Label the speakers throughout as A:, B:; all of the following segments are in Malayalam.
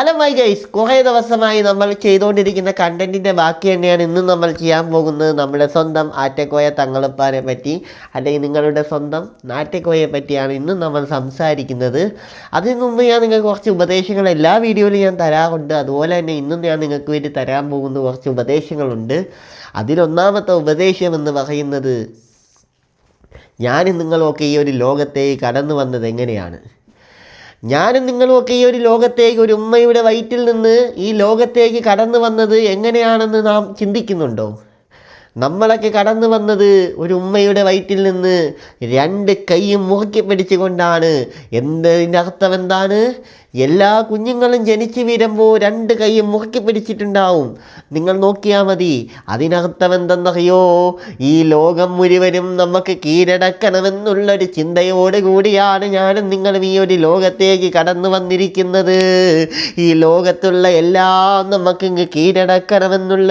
A: ഹലോ മൈ ഗൈസ് കുറേ ദിവസമായി നമ്മൾ ചെയ്തുകൊണ്ടിരിക്കുന്ന കണ്ടന്റിന്റെ ബാക്കി തന്നെയാണ് ഇന്ന് നമ്മൾ ചെയ്യാൻ പോകുന്നത് നമ്മുടെ സ്വന്തം ആറ്റക്കോയ തങ്ങളുപ്പാനെ പറ്റി അല്ലെങ്കിൽ നിങ്ങളുടെ സ്വന്തം നാറ്റക്കോയെ പറ്റിയാണ് ഇന്നും നമ്മൾ സംസാരിക്കുന്നത്. അതിനു മുമ്പ് ഞാൻ നിങ്ങൾക്ക് കുറച്ച് ഉപദേശങ്ങൾ എല്ലാ വീഡിയോയിലും ഞാൻ തരാറുണ്ട്. അതുപോലെ തന്നെ ഇന്നും ഞാൻ നിങ്ങൾക്ക് വേണ്ടി തരാൻ പോകുന്ന കുറച്ച് ഉപദേശങ്ങളുണ്ട്. അതിലൊന്നാമത്തെ ഉപദേശം എന്ന് പറയുന്നത് ഞാനും നിങ്ങളൊക്കെ ഈ ഒരു ലോകത്തേക്ക് കടന്നു വന്നത് എങ്ങനെയാണ്? ഞാനും നിങ്ങളുമൊക്കെ ഈ ഒരു ലോകത്തേക്ക് ഒരു ഉമ്മയുടെ വയറ്റിൽ നിന്ന് ഈ ലോകത്തേക്ക് കടന്നു വന്നത് എങ്ങനെയാണെന്ന് നാം ചിന്തിക്കുന്നുണ്ടോ? നമ്മളൊക്കെ കടന്നു വന്നത് ഒരു ഉമ്മയുടെ വയറ്റിൽ നിന്ന് രണ്ട് കൈയും മുറുക്കി പിടിച്ചുകൊണ്ടാണ്. എന്നതിന്റെ അർത്ഥം എന്താണ്? എല്ലാ കുഞ്ഞുങ്ങളും ജനിച്ചു വീരുമ്പോൾ രണ്ട് കൈയും മുറുക്കി പിടിച്ചിട്ടുണ്ടാവും. നിങ്ങൾ നോക്കിയാൽ മതി. അതിനർത്ഥം എന്തെന്നറിയോ ഈ ലോകം മുഴുവനും നമുക്ക് കീഴടക്കണമെന്നുള്ളൊരു ചിന്തയോട് കൂടിയാണ് ഞാനും നിങ്ങളും ഈ ഒരു ലോകത്തേക്ക് കടന്നു വന്നിരിക്കുന്നത്. ഈ ലോകത്തുള്ള എല്ലാം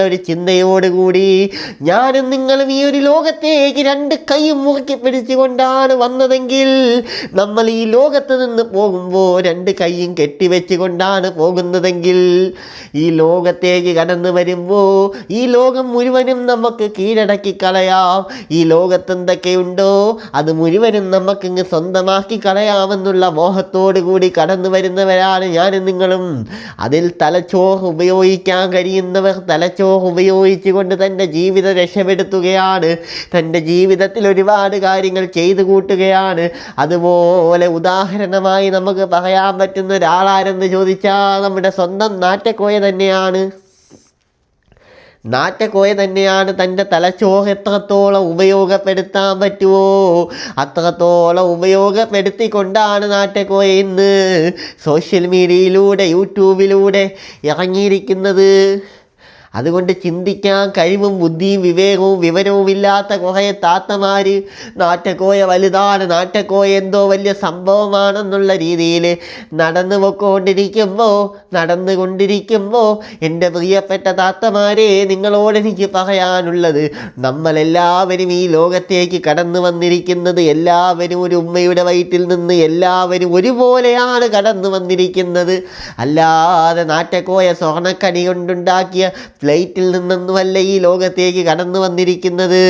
A: ഒരു ചിന്തയോട് കൂടി ഞാനും നിങ്ങളും ഈ ഒരു ലോകത്തേക്ക് രണ്ട് കൈയും മുറുക്കി പിടിച്ചുകൊണ്ടാണ് വന്നതെങ്കിൽ നമ്മൾ ഈ ലോകത്ത് നിന്ന് പോകുമ്പോൾ രണ്ട് കൈയും കെട്ടിവെച്ചുകൊണ്ടാണ് പോകുന്നതെങ്കിൽ ഈ ലോകത്തേക്ക് കടന്നു വരുമ്പോൾ ഈ ലോകം മുഴുവനും നമുക്ക് കീഴടക്കി കളയാം. ഈ ലോകത്ത് എന്തൊക്കെയുണ്ടോ അത് മുഴുവനും നമുക്കിങ്ങ് സ്വന്തമാക്കി കളയാമെന്നുള്ള മോഹത്തോടു കൂടി കടന്നു വരുന്നവരാണ് ഞാനും നിങ്ങളും. അതിൽ തലച്ചോറ് ഉപയോഗിക്കാൻ കഴിയുന്നവർ തലച്ചോറ് ഉപയോഗിച്ചുകൊണ്ട് തന്റെ ജീവിത രക്ഷപ്പെടുത്തുകയാണ്. തന്റെ ജീവിതത്തിൽ ഒരുപാട് കാര്യങ്ങൾ ചെയ്തു കൂട്ടുകയാണ്. അതുപോലെ ഉദാഹരണമായി നമുക്ക് പറയാൻ പറ്റുന്ന ഒരാളാരെന്ന് ചോദിച്ചാൽ നമ്മുടെ സ്വന്തം നാറ്റക്കോയ തന്നെയാണ്. നാറ്റക്കോയ തന്നെയാണ് തന്റെ തലച്ചോറ് എത്രത്തോളം ഉപയോഗപ്പെടുത്താൻ പറ്റുമോ അത്രത്തോളം ഉപയോഗപ്പെടുത്തിക്കൊണ്ടാണ് നാറ്റക്കോയ ഇന്ന് സോഷ്യൽ മീഡിയയിലൂടെ യൂട്യൂബിലൂടെ ഇറങ്ങിയിരിക്കുന്നത്. അതുകൊണ്ട് ചിന്തിക്കാൻ കഴിവും ബുദ്ധിയും വിവേകവും വിവരവും ഇല്ലാത്ത കുറേ താത്തമാർ നാട്ടക്കോയ വലുതാണ് നാട്ടക്കോയ എന്തോ വലിയ സംഭവമാണെന്നുള്ള രീതിയിൽ നടന്നു പോയിക്കൊണ്ടിരിക്കുമ്പോൾ നടന്നുകൊണ്ടിരിക്കുമ്പോൾ എന്റെ പ്രിയപ്പെട്ട താത്തമാരെ നിങ്ങളോട് എനിക്ക് പറയാനുള്ളത് നമ്മളെല്ലാവരും ഈ ലോകത്തേക്ക് കടന്നു വന്നിരിക്കുന്നത് എല്ലാവരും ഒരു ഉമ്മയുടെ വയറ്റിൽ നിന്ന് എല്ലാവരും ഒരുപോലെയാണ് കടന്നു വന്നിരിക്കുന്നത്. അല്ലാതെ നാട്ടക്കോയ സ്വർണക്കടി കൊണ്ടുണ്ടാക്കിയ ഫ്ലൈറ്റിൽ നിന്നൊന്നുമല്ല ഈ ലോകത്തേക്ക് കടന്നു വന്നിരിക്കുന്നത്.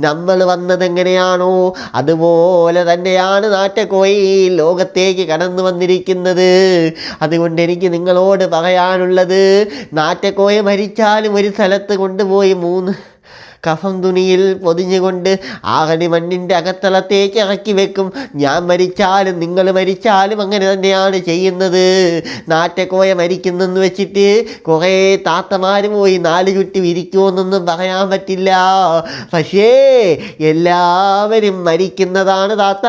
A: നമ്മൾ വന്നതെങ്ങനെയാണോ അതുപോലെ തന്നെയാണ് നാറ്റക്കോയി ലോകത്തേക്ക് കടന്നു വന്നിരിക്കുന്നത്. അതുകൊണ്ട് എനിക്ക് നിങ്ങളോട് പറയാനുള്ളത് നാറ്റക്കോയ മരിച്ചാലും ഒരു സ്ഥലത്ത് കൊണ്ടുപോയി മൂന്ന് കഫം തുണിയിൽ പൊതിഞ്ഞുകൊണ്ട് ആകടി മണ്ണിന്റെ അകത്തളത്തേക്ക് ഇറക്കി വെക്കും. ഞാൻ മരിച്ചാലും നിങ്ങൾ മരിച്ചാലും അങ്ങനെ തന്നെയാണ് ചെയ്യുന്നത്. നാറ്റക്കോയ മരിക്കുന്നെന്ന് വെച്ചിട്ട് കുറേ താത്തമാർ പോയി നാല് ചുറ്റി വിരിക്കുമെന്നൊന്നും പറയാൻ പറ്റില്ല. പക്ഷേ എല്ലാവരും മരിക്കുന്നതാണ് താത്ത.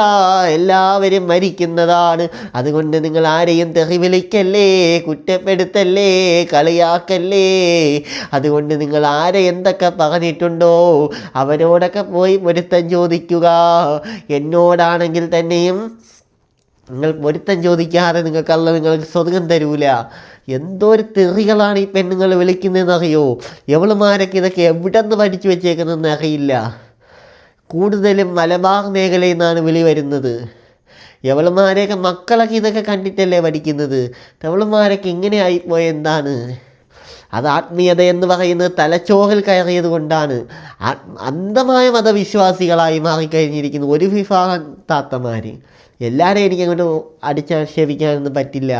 A: എല്ലാവരും മരിക്കുന്നതാണ്. അതുകൊണ്ട് നിങ്ങൾ ആരെയും തെറി വിളിക്കല്ലേ കുറ്റപ്പെടുത്തല്ലേ കളിയാക്കല്ലേ? അതുകൊണ്ട് നിങ്ങൾ ആരെ എന്തൊക്കെ പറഞ്ഞിട്ടുണ്ടോ അവരോടൊക്കെ പോയി പൊരുത്തം ചോദിക്കുക. എന്നോടാണെങ്കിൽ തന്നെയും നിങ്ങൾ പൊരുത്തം ചോദിക്കാതെ നിങ്ങൾക്കല്ല നിങ്ങൾക്ക് സ്വർഗം തരൂല. എന്തോ ഒരു തെറികളാണ് ഈ പെണ്ണുങ്ങൾ വിളിക്കുന്നതെന്ന് അറിയോ എവളുമാരൊക്കെ ഇതൊക്കെ എവിടെ നിന്ന് പഠിച്ചു വെച്ചേക്കുന്നതെന്ന് അറിയില്ല. കൂടുതലും മലബാർ മേഖലയിൽ നിന്നാണ് വിളി വരുന്നത്. എവളുമാരെയൊക്കെ മക്കളൊക്കെ ഇതൊക്കെ കണ്ടിട്ടല്ലേ പഠിക്കുന്നത്? എവളുമാരൊക്കെ ഇങ്ങനെ ആയിപ്പോയ എന്താണ്? അത് ആത്മീയത എന്ന് പറയുന്നത് തലച്ചോറിൽ കയറിയത് കൊണ്ടാണ്. അന്ധമായ മതവിശ്വാസികളായി മാറിക്കഴിഞ്ഞിരിക്കുന്നു ഒരു വിഭാഗം താത്തമാർ എല്ലാവരെയും എനിക്ക് അങ്ങോട്ട് അടിച്ചാക്ഷേപിക്കാനൊന്നും പറ്റില്ല.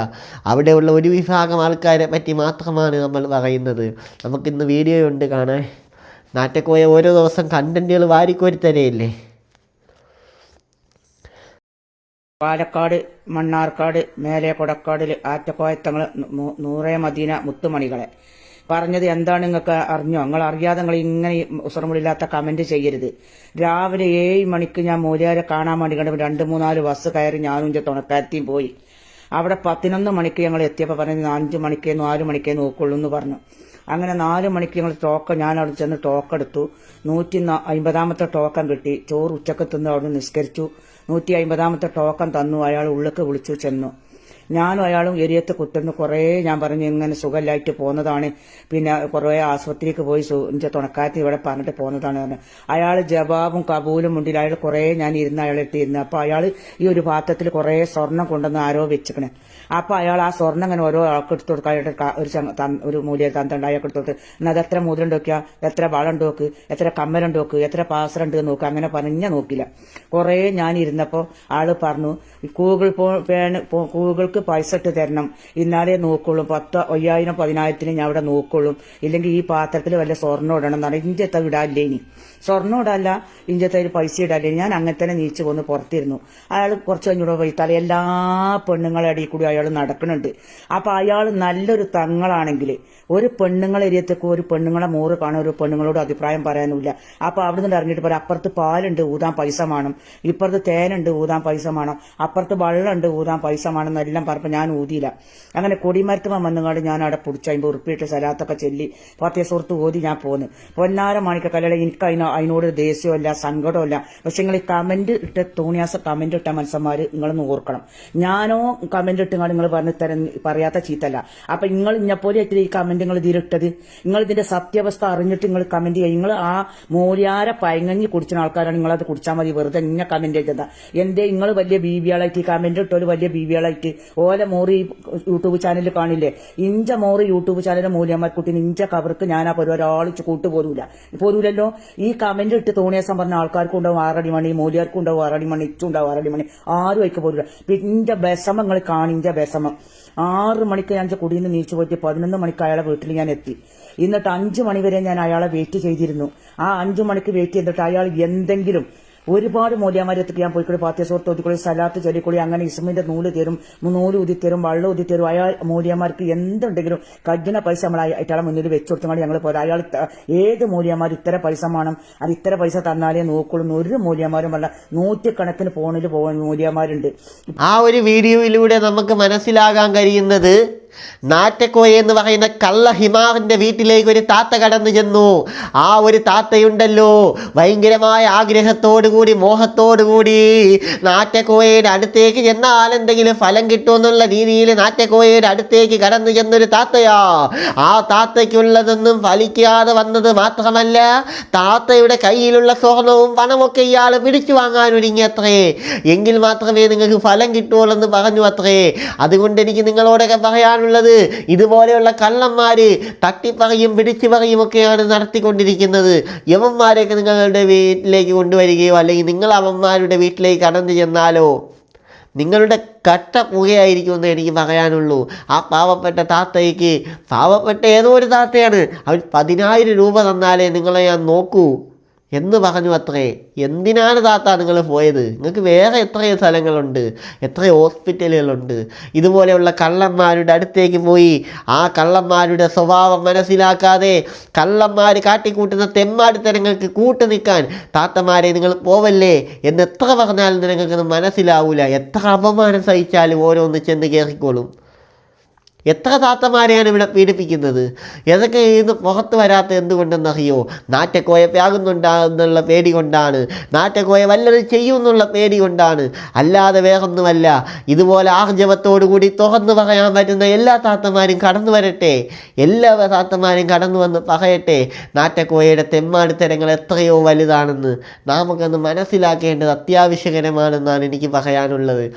A: അവിടെയുള്ള ഒരു വിഭാഗം ആൾക്കാരെ പറ്റി മാത്രമാണ് നമ്മൾ പറയുന്നത്. നമുക്കിന്ന് വീഡിയോ ഉണ്ട് കാണാൻ. നാറ്റക്കോയ ഓരോ ദിവസം കണ്ടന്റുകൾ വാരിക്കോരി തരയില്ലേ
B: പാലക്കാട് മണ്ണാർക്കാട് മേലെ കൊടക്കാടിൽ ആറ്റക്കോയത്തങ്ങൾ നൂറേ മദീന മുത്തുമണികളെ. പറഞ്ഞത് എന്താണ് നിങ്ങൾക്ക് അറിഞ്ഞോ? നിങ്ങൾ അറിയാതെ നിങ്ങൾ ഇങ്ങനെ ഉസറമുള്ളില്ലാത്ത കമന്റ് ചെയ്യരുത്. രാവിലെ ഏഴ് മണിക്ക് ഞാൻ മൂലയാരെ കാണാൻ വേണ്ടി കണ്ടു രണ്ട് മൂന്നാൽ ബസ് കയറി ഞാനും തുണക്കാരത്തിയും പോയി. അവിടെ പതിനൊന്ന് മണിക്ക് ഞങ്ങൾ എത്തിയപ്പോൾ പറഞ്ഞു അഞ്ച് മണിക്കേ നാല് മണിക്കേ നോക്കുള്ളൂ എന്ന് പറഞ്ഞു. അങ്ങനെ നാല് മണിക്ക് ഞങ്ങൾ ടോക്ക ഞാൻ അവിടെ ചെന്ന് ടോക്കെടുത്തു നൂറ്റി ന- അമ്പതാമത്തെ ടോക്കൻ കിട്ടി. ചോറ് ഉച്ചയ്ക്ക് തിന്ന് അവിടെ നിസ്കരിച്ചു. നൂറ്റി അമ്പതാമത്തെ ടോക്കൻ തന്നു. അയാൾ ഉള്ളിക്ക് വിളിച്ചു ചെന്നു. ഞാനും അയാളും എരിയത്ത് കുത്തുന്ന കുറേ ഞാൻ പറഞ്ഞു ഇങ്ങനെ സുഖമില്ലായിട്ട് പോകുന്നതാണ്. പിന്നെ കുറേ ആശുപത്രിക്ക് പോയി സു- തുണക്കാത്തി ഇവിടെ പറഞ്ഞിട്ട് പോകുന്നതാണ് പറഞ്ഞു. അയാൾ ജവാബും കബൂലും മുണ്ടിൽ അയാൾ കുറേ ഞാൻ ഇരുന്ന് അയാളെ ഇരുന്ന്. അപ്പൊ അയാൾ ഈ ഒരു പാത്രത്തിൽ കുറേ സ്വർണം കൊണ്ടുവന്ന് ആരോ വെച്ചിക്കണേ അപ്പൊ അയാൾ ആ സ്വർണം ഇങ്ങനെ ഓരോ ആൾക്ക് എടുത്തു കൊടുക്കുക ഒരു ഒരു മൂല്യ തന്നുണ്ട് അയാൾക്ക് എടുത്തു കൊടുത്ത്. എന്നാൽ എത്ര മുതലുണ്ട് എത്ര നോക്ക്? എത്ര കമ്മലുണ്ട് നോക്ക്? എത്ര പാസറുണ്ട് നോക്ക്? അങ്ങനെ പറഞ്ഞ നോക്കില്ല. കുറേ ഞാൻ ഇരുന്നപ്പോ ആൾ പറഞ്ഞു ഗൂഗിൾ പേ പേണ് ഗൂഗിൾക്ക് പൈസ ഇട്ട് തരണം. ഇന്നാലേ നോക്കുള്ളൂ. പത്ത് അയ്യായിരം പതിനായിരത്തിന് ഞാൻ അവിടെ നോക്കുള്ളൂ. ഇല്ലെങ്കിൽ ഈ പാത്രത്തിൽ വല്ല സ്വർണം ഇടണം എന്നാണ്. ഇഞ്ചത്തെ ഇടാല്ലേ ഇനി? സ്വർണം ഇടല്ല ഇഞ്ചത്തെ ഒരു പൈസ ഇടല്ല ഞാൻ അങ്ങനെ തന്നെ നീച്ചു പോന്ന് പുറത്തിരുന്നു. അയാൾ കുറച്ച് കഴിഞ്ഞൂടെ പോയി. തല എല്ലാ പെണ്ണുങ്ങളെ അടിയിൽ കൂടി അയാൾ നടക്കുന്നുണ്ട്. അപ്പൊ അയാൾ നല്ലൊരു തങ്ങളാണെങ്കിൽ ഒരു പെണ്ണുങ്ങളെ എരിയത്തേക്ക് ഒരു പെണ്ണുങ്ങളെ മോറ് കാണാൻ ഒരു പെണ്ണുങ്ങളോട് അഭിപ്രായം പറയാനില്ല അപ്പൊ അവിടെ നിന്ന് ഇറങ്ങിയിട്ട് പറയാം അപ്പുറത്ത് പാലുണ്ട് ഊതാൻ പൈസ വേണം. ഇപ്പുറത്ത് തേനുണ്ട് ഊതാൻ പൈസ വേണം. അപ്പുറത്ത് വെള്ളമുണ്ട് ഊതാൻ പൈസ വേണം. എന്നെല്ലാം പറഞ്ഞപ്പോൾ ഞാൻ ഊതിയില്ല. അങ്ങനെ കൊടിമരത്തുമ വന്നുകൊണ്ട് ഞാൻ അവിടെ പിടിച്ച് അതിന്റെ ഉറുപ്പിയിട്ട് സ്ഥലത്തൊക്കെ ചെല്ലി പത്തേ സുഹൃത്ത് ഓതി ഞാൻ പോന്നു. പൊന്നാര മാണിക്ക കല്യാണം എനിക്ക് അതിനോ അതിനോട് ദേഷ്യമല്ല സങ്കടമല്ല പക്ഷെ നിങ്ങൾ ഈ കമന്റ് ഇട്ട തോണിയാസ കമന്റ് ഇട്ട മനുഷ്യന്മാര് നിങ്ങളൊന്ന് ഓർക്കണം. ഞാനോ കമന്റ് ഇട്ട് നിങ്ങൾ പറഞ്ഞു തരം പറയാത്ത ചീത്തല്ല. അപ്പൊ നിങ്ങൾ ഇന്നെപ്പോലെ ആയിട്ട് ഈ കമന്റ് നിങ്ങൾ ഇതിലിട്ടത് നിങ്ങൾ ഇതിന്റെ സത്യാവസ്ഥ അറിഞ്ഞിട്ട് നിങ്ങൾ കമന്റ് ചെയ്യുക നിങ്ങൾ ആ മൂര്യാര പയങ്ങഞ്ഞി കുടിച്ച ആൾക്കാരാണ് നിങ്ങൾ അത് കുടിച്ചാൽ മതി. വെറുതെ ഇങ്ങനെ കമന്റ് ചെയ്തത് എന്തേ നിങ്ങൾ വലിയ ബീവിയാളായിട്ട് ഈ കമന്റ് ഇട്ടൊരു വലിയ ബീവിയാളായിട്ട് ഓല മോറി യൂട്യൂബ് ചാനലിൽ കാണില്ലേ? ഇഞ്ച മോറി യൂട്യൂബ് ചാനലിലെ മൂല്യമാർക്കുട്ടി ഇഞ്ച കവർക്ക് ഞാൻ ആ ഒരാളിച്ച് കൂട്ടുപോരൂല. പോരൂലല്ലോ? ഈ കമന്റ് ഇട്ട് തോണിയാസം പറഞ്ഞ ആൾക്കാർക്കും ഉണ്ടാവും ആറടി മണി മോലിയാർക്കും ഉണ്ടാവും ആറടി മണി ഇച്ചും ഉണ്ടാവും ആറടി മണി ആരും വയ്ക്ക് പോരൂല പിന്നെ വിഷമം നിങ്ങൾ കാണിഞ്ച വിഷമം. ആറ് മണിക്ക് ഞാൻ കുടിയിൽ നിന്ന് നീച്ചു പോയിട്ട് പതിനൊന്ന് മണിക്ക് അയാളെ വീട്ടിൽ ഞാൻ എത്തി. എന്നിട്ട് അഞ്ചു മണി വരെ ഞാൻ അയാളെ വെയിറ്റ് ചെയ്തിരുന്നു. ആ അഞ്ചു മണിക്ക് വെയിറ്റ് ചെയ്തിട്ട് അയാൾ എന്തെങ്കിലും ഒരുപാട് മൂല്യമാരത്തേക്ക് ഞാൻ പോയിക്കൂടി സുഹൃത്ത് ഒതിക്കൂടി സലാത്ത് ചൊല്ലിക്കൂടി അങ്ങനെ ഇസ്മിന്റെ നൂൽ തരും നൂൽ ഊതി തരും വള്ളം തരും അയാൾ മൂല്യമാർക്ക് എന്തുണ്ടെങ്കിലും കഠിന പൈസ നമ്മൾ അയാളെ മുന്നിൽ വെച്ചു കൊടുത്തുകൊണ്ട് ഞങ്ങൾ പോലെ അയാൾ ഏത് മൂല്യമാർ ഇത്ര പൈസ വേണം അത് ഇത്ര പൈസ തന്നാലേ നോക്കുള്ളൂ ഒരു മൂല്യമാരും അല്ല നൂറ്റിക്കണക്കിന് ഫോണിൽ പോകുന്ന മൂല്യമാരുണ്ട്
A: ആ ഒരു വീഡിയോയിലൂടെ നമുക്ക് മനസ്സിലാകാൻ കഴിയുന്നത് നാറ്റക്കോയ എന്ന് പറയുന്ന കള്ള ഹിമാവിന്റെ വീട്ടിലേക്ക് ഒരു താത്ത കടന്നു ചെന്നു. ആ ഒരു താത്തയുണ്ടല്ലോ. ഭയങ്കരമായ ആഗ്രഹത്തോടു കൂടി മോഹത്തോടു കൂടി നാറ്റക്കോയയുടെ അടുത്തേക്ക് ചെന്നാൽ എന്തെങ്കിലും ഫലം കിട്ടുമെന്നുള്ള രീതിയിൽ നാറ്റക്കോയയുടെ അടുത്തേക്ക് കടന്നു ചെന്നൊരു താത്തയാ. ആ താത്തയ്ക്കുള്ളതൊന്നും ഫലിക്കാതെ വന്നത് മാത്രമല്ല താത്തയുടെ കയ്യിലുള്ള സ്വർണവും പണമൊക്കെ ഇയാൾ പിടിച്ചു വാങ്ങാൻ ഒരുങ്ങിയത്രേ. എങ്കിൽ മാത്രമേ നിങ്ങൾക്ക് ഫലം കിട്ടുള്ളൂ എന്ന് പറഞ്ഞു അത്രേ. അതുകൊണ്ട് എനിക്ക് നിങ്ങളോടൊക്കെ പറയാനുള്ളത് ഇതുപോലെയുള്ള കള്ളന്മാര് തട്ടിപ്പറയും പിടിച്ചു പറയും ഒക്കെയാണ് നടത്തിക്കൊണ്ടിരിക്കുന്നത്. യവന്മാരെയൊക്കെ നിങ്ങളുടെ വീട്ടിലേക്ക് കൊണ്ടുവരികയോ അല്ലെങ്കിൽ നിങ്ങൾ അവന്മാരുടെ വീട്ടിലേക്ക് കടന്നു ചെന്നാലോ? നിങ്ങളുടെ കട്ട പുകയായിരിക്കും എന്ന് എനിക്ക് പറയാനുള്ളൂ. ആ പാവപ്പെട്ട താത്തയ്ക്ക് പാവപ്പെട്ട ഏതോ ഒരു താത്തയാണ്. അവർ പതിനായിരം രൂപ തന്നാലേ നിങ്ങളെ ഞാൻ നോക്കൂ. എന്ന് പറഞ്ഞു അത്രേ. എന്തിനാണ് താത്ത നിങ്ങൾ പോയത്? നിങ്ങൾക്ക് വേറെ എത്രയോ സ്ഥലങ്ങളുണ്ട് എത്രയോ ഹോസ്പിറ്റലുകളുണ്ട്. ഇതുപോലെയുള്ള കള്ളന്മാരുടെ അടുത്തേക്ക് പോയി. ആ കള്ളന്മാരുടെ സ്വഭാവം മനസ്സിലാക്കാതെ കള്ളന്മാർ കാട്ടിക്കൂട്ടുന്ന തെമ്മാടിത്തരങ്ങൾക്ക് കൂട്ടു നിൽക്കാൻ താത്തമാരെ നിങ്ങൾ പോവല്ലേ എന്ന് എത്ര പറഞ്ഞാലും നിങ്ങൾക്കത് മനസ്സിലാവൂല. എത്ര അപമാനം സഹിച്ചാലും ഓരോന്ന് ചെന്ന് കയറിക്കോളും എത്ര താത്തമാരെയാണ് ഇവിടെ പീഡിപ്പിക്കുന്നത്? ഏതൊക്കെ ഇത് പുറത്ത് വരാത്ത എന്തുകൊണ്ടെന്നറിയോ? നാറ്റക്കോയ വ്യാകുന്നുണ്ടാകുന്നുള്ള പേടി കൊണ്ടാണ്. നാറ്റക്കോയ വല്ലത് ചെയ്യുമെന്നുള്ള പേടി കൊണ്ടാണ്. അല്ലാതെ വേറൊന്നുമല്ല. ഇതുപോലെ ആർജവത്തോടു കൂടി തുറന്നു പറയാൻ പറ്റുന്ന എല്ലാ താത്തമാരും കടന്നു വരട്ടെ. എല്ലാ താത്തമാരും കടന്നു വന്ന് പറയട്ടെ. നാറ്റക്കോയയുടെ തെമ്മാടിത്തരങ്ങൾ എത്രയോ വലുതാണെന്ന്. നമുക്കൊന്ന് മനസ്സിലാക്കേണ്ടത് അത്യാവശ്യകരമാണെന്നാണ് എനിക്ക് പറയാനുള്ളത്.